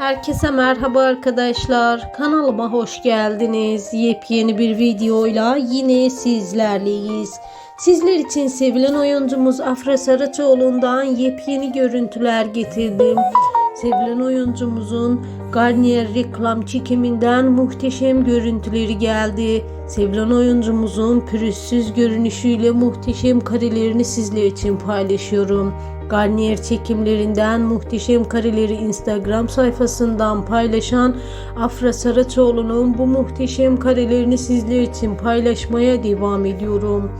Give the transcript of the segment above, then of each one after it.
Herkese merhaba arkadaşlar. Kanalıma hoş geldiniz. Yepyeni bir videoyla yine sizlerleyiz. Sizler için sevilen oyuncumuz Afra Saraçoğlu'ndan yepyeni görüntüler getirdim. Sevilen oyuncumuzun Garnier reklam çekiminden muhteşem görüntüleri geldi. Sevilen oyuncumuzun pürüzsüz görünüşüyle muhteşem karelerini sizler için paylaşıyorum. Garnier çekimlerinden muhteşem kareleri Instagram sayfasından paylaşan Afra Saraçoğlu'nun bu muhteşem karelerini sizler için paylaşmaya devam ediyorum.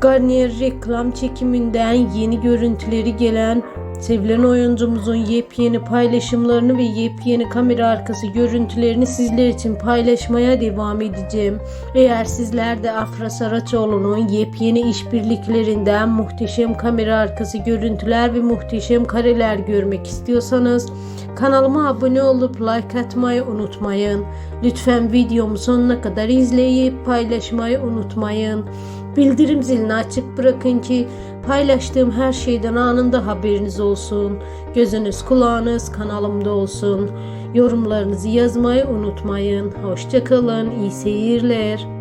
Garnier reklam çekiminden yeni görüntüleri gelen sevilen oyuncumuzun yepyeni paylaşımlarını ve yepyeni kamera arkası görüntülerini sizler için paylaşmaya devam edeceğim. Eğer sizler de Afra Saraçoğlu'nun yepyeni işbirliklerinden muhteşem kamera arkası görüntüler ve muhteşem kareler görmek istiyorsanız kanalıma abone olup like atmayı unutmayın. Lütfen videomu sonuna kadar izleyip paylaşmayı unutmayın. Bildirim zilini açık bırakın ki paylaştığım her şeyden anında haberiniz olsun. Gözünüz kulağınız kanalımda olsun. Yorumlarınızı yazmayı unutmayın. Hoşçakalın. İyi seyirler.